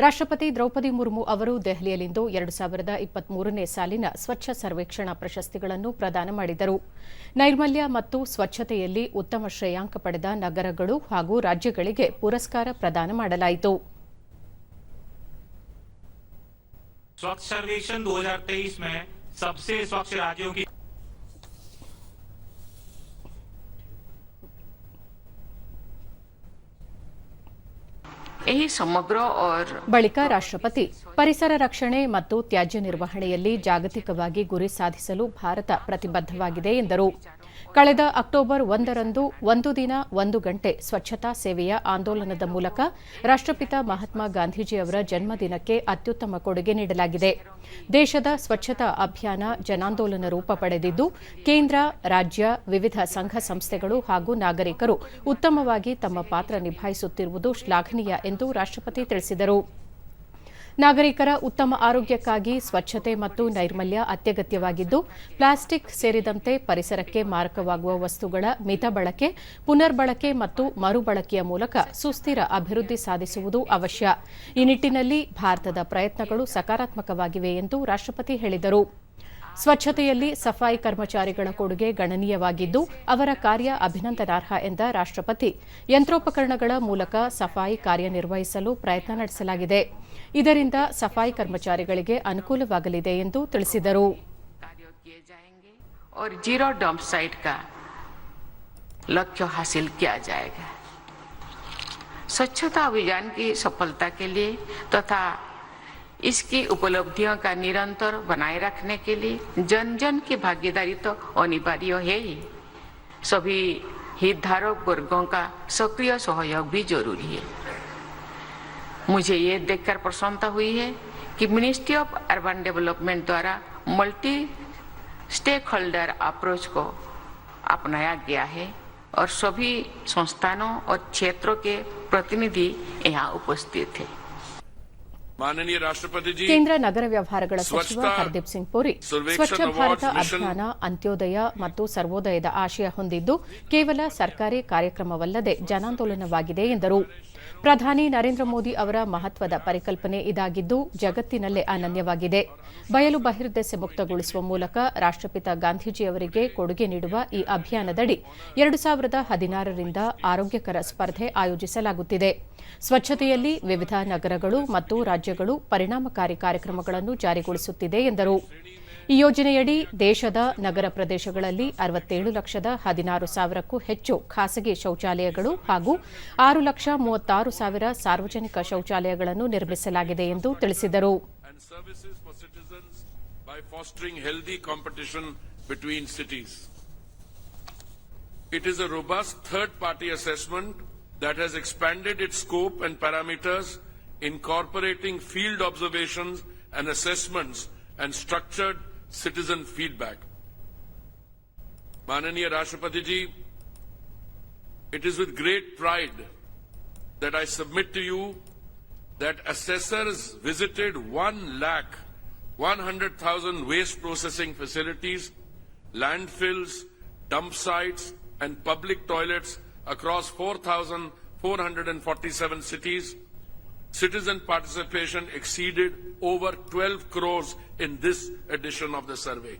ರಾಷ್ಟ್ರಪತಿ ದ್ರೌಪದಿ ಮುರ್ಮು ಅವರು ದೆಹಲಿಯಲ್ಲಿಂದು ಎರಡು ಸಾವಿರದ ಇಪ್ಪತ್ಮೂರನೇ ಸಾಲಿನ ಸ್ವಚ್ಛ ಸರ್ವೇಕ್ಷಣಾ ಪ್ರಶಸ್ತಿಗಳನ್ನು ಪ್ರದಾನ ಮಾಡಿದರು ನೈರ್ಮಲ್ಯ ಮತ್ತು ಸ್ವಚ್ಛತೆಯಲ್ಲಿ ಉತ್ತಮ ಶ್ರೇಯಾಂಕ ಪಡೆದ ನಗರಗಳು ಹಾಗೂ ರಾಜ್ಯಗಳಿಗೆ ಪುರಸ್ಕಾರ ಪ್ರದಾನ ಮಾಡಲಾಯಿತು स्वच्छ सर्वेक्षण 2023 में सबसे स्वच्छ राज्यों की ಬಳಿಕ ರಾಷ್ಟ್ರಪತಿ ಪರಿಸರ ರಕ್ಷಣೆ ಮತ್ತು ತ್ಯಾಜ್ಯ ನಿರ್ವಹಣೆಯಲ್ಲಿ ಜಾಗತಿಕವಾಗಿ ಗುರಿ ಸಾಧಿಸಲು ಭಾರತ ಪ್ರತಿಬದ್ಧವಾಗಿದೆ ಎಂದರು. ಕಳೆದ ಅಕ್ಟೋಬರ್ ಒಂದರಂದು ಒಂದು ದಿನ ಒಂದು ಗಂಟೆ ಸ್ವಚ್ಛತಾ ಸೇವೆಯ ಆಂದೋಲನದ ಮೂಲಕ ರಾಷ್ಟ್ರಪಿತ ಮಹಾತ್ಮ ಗಾಂಧೀಜಿ ಅವರ ಜನ್ಮದಿನಕ್ಕೆ ಅತ್ಯುತ್ತಮ ಕೊಡುಗೆ ನೀಡಲಾಗಿದೆ. ದೇಶದ ಸ್ವಚ್ಛತಾ ಅಭಿಯಾನ ಜನಾಂದೋಲನ ರೂಪ ಪಡೆದಿದ್ದು, ಕೇಂದ್ರ, ರಾಜ್ಯ, ವಿವಿಧ ಸಂಘ ಸಂಸ್ಥೆಗಳು ಹಾಗೂ ನಾಗರಿಕರು ಉತ್ತಮವಾಗಿ ತಮ್ಮ ಪಾತ್ರ ನಿಭಾಯಿಸುತ್ತಿರುವುದು ಶ್ಲಾಘನೀಯ ಎಂದು ರಾಷ್ಟ್ರಪತಿ ತಿಳಿಸಿದರು. ನಾಗರಿಕರ ಉತ್ತಮ ಆರೋಗ್ಯಕ್ಕಾಗಿ ಸ್ವಚ್ಛತೆ ಮತ್ತು ನೈರ್ಮಲ್ಯ ಅತ್ಯಗತ್ಯವಾಗಿದ್ದು, ಪ್ಲಾಸ್ಟಿಕ್ ಸೇರಿದಂತೆ ಪರಿಸರಕ್ಕೆ ಮಾರಕವಾಗುವ ವಸ್ತುಗಳ ಮಿತ ಬಳಕೆ ಪುನರ್ಬಳಕೆ ಮತ್ತು ಮರುಬಳಕೆಯ ಮೂಲಕ ಸುಸ್ಥಿರ ಅಭಿವೃದ್ಧಿ ಸಾಧಿಸುವುದು ಅವಶ್ಯ. ಈ ನಿಟ್ಟಿನಲ್ಲಿ ಭಾರತದ ಪ್ರಯತ್ನಗಳು ಸಕಾರಾತ್ಮಕವಾಗಿವೆ ಎಂದು ರಾಷ್ಟ್ರಪತಿ ಹೇಳಿದರು. ಸ್ವಚ್ಛತೆಯಲ್ಲಿ ಸಫಾಯಿ ಕರ್ಮಚಾರಿಗಳ ಕೊಡುಗೆ ಗಣನೀಯವಾಗಿದ್ದು ಅವರ ಕಾರ್ಯ ಅಭಿನಂದನಾರ್ಹ ಎಂದ ರಾಷ್ಟ್ರಪತಿ ಯಂತ್ರೋಪಕರಣಗಳ ಮೂಲಕ ಸಫಾಯಿ ಕಾರ್ಯನಿರ್ವಹಿಸಲು ಪ್ರಯತ್ನ ನಡೆಸಲಾಗಿದೆ ಇದರಿಂದ ಸಫಾಯಿ ಕರ್ಮಚಾರಿಗಳಿಗೆ ಅನುಕೂಲವಾಗಲಿದೆ ಎಂದು ತಿಳಿಸಿದರು कार्य किए जाएंगे और जीरो डंप साइट का लक्ष्य हासिल किया जाएगा स्वच्छता अभियान की सफलता के लिए तथा इसकी उपलब्धियों का निरंतर बनाए रखने के लिए जन जन की भागीदारी तो अनिवार्य है ही। सभी हितधारक वर्गों का सक्रिय सहयोग भी ज़रूरी है। मुझे ये देखकर प्रसन्नता हुई है कि मिनिस्ट्री ऑफ़ अर्बन डेवलपमेंट द्वारा मल्टी स्टेक होल्डर अप्रोच को अपनाया गया है और सभी संस्थानों और क्षेत्रों के प्रतिनिधि यहाँ उपस्थित थे ಮಾನನೀಯ ರಾಷ್ಟ್ರಪತಿಜಿ ಕೇಂದ್ರ ನಗರ ವ್ಯವಹಾರಗಳ ಸಚಿವ ಹರ್ದೀಪ್ ಸಿಂಗ್ ಪುರಿ ಸ್ವಚ್ಛ ಭಾರತ ಅಭಿಯಾನ ಅಂತ್ಯೋದಯ ಮತ್ತು ಸರ್ವೋದಯದ ಆಶಯ ಹೊಂದಿದ್ದು ಕೇವಲ ಸರ್ಕಾರಿ ಕಾರ್ಯಕ್ರಮವಲ್ಲದೆ ಜನಾಂದೋಲನವಾಗಿದೆ ಎಂದರು. ಪ್ರಧಾನಿ ನರೇಂದ್ರ ಮೋದಿ ಅವರ ಮಹತ್ವದ ಪರಿಕಲ್ಪನೆ ಇದಾಗಿದ್ದು ಜಗತ್ತಿನಲ್ಲೇ ಅನನ್ಯವಾಗಿದೆ. ಬಯಲು ಬಹಿರ್ದೆಸೆ ಮುಕ್ತಗೊಳಿಸುವ ಮೂಲಕ ರಾಷ್ಟ್ರಪಿತ ಗಾಂಧೀಜಿಯವರಿಗೆ ಕೊಡುಗೆ ನೀಡುವ ಈ ಅಭಿಯಾನದಡಿ ಎರಡು ಸಾವಿರದ ಹದಿನಾರರಿಂದ ಆರೋಗ್ಯಕರ ಸ್ಪರ್ಧೆ ಆಯೋಜಿಸಲಾಗುತ್ತಿದೆ. ಸ್ವಚ್ಛತೆಯಲ್ಲಿ ವಿವಿಧ ನಗರಗಳು ಮತ್ತು ರಾಜ್ಯ ರಾಜ್ಯಗಳು ಪರಿಣಾಮಕಾರಿ ಕಾರ್ಯಕ್ರಮಗಳನ್ನು ಜಾರಿಗೊಳಿಸುತ್ತಿದೆ ಎಂದರು. ಈ ಯೋಜನೆಯಡಿ ದೇಶದ ನಗರ ಪ್ರದೇಶಗಳಲ್ಲಿ ಅರವತ್ತೇಳು ಲಕ್ಷದ ಹದಿನಾರು ಸಾವಿರಕ್ಕೂ ಹೆಚ್ಚು ಖಾಸಗಿ ಶೌಚಾಲಯಗಳು ಹಾಗೂ ಆರು ಲಕ್ಷ ಮೂವತ್ತಾರು ಸಾವಿರ ಸಾರ್ವಜನಿಕ ಶೌಚಾಲಯಗಳನ್ನು ನಿರ್ಮಿಸಲಾಗಿದೆ ಎಂದು ತಿಳಿಸಿದರು. It party expenditure incorporating field observations and assessments and structured citizen feedback. Mananiya Rashtrapati ji, it is with great pride that I submit to you that assessors visited 1 lakh 100,000 waste processing facilities, landfills, dump sites, and public toilets across 4,447 cities. Citizen participation exceeded over 12 crores in this edition of the survey.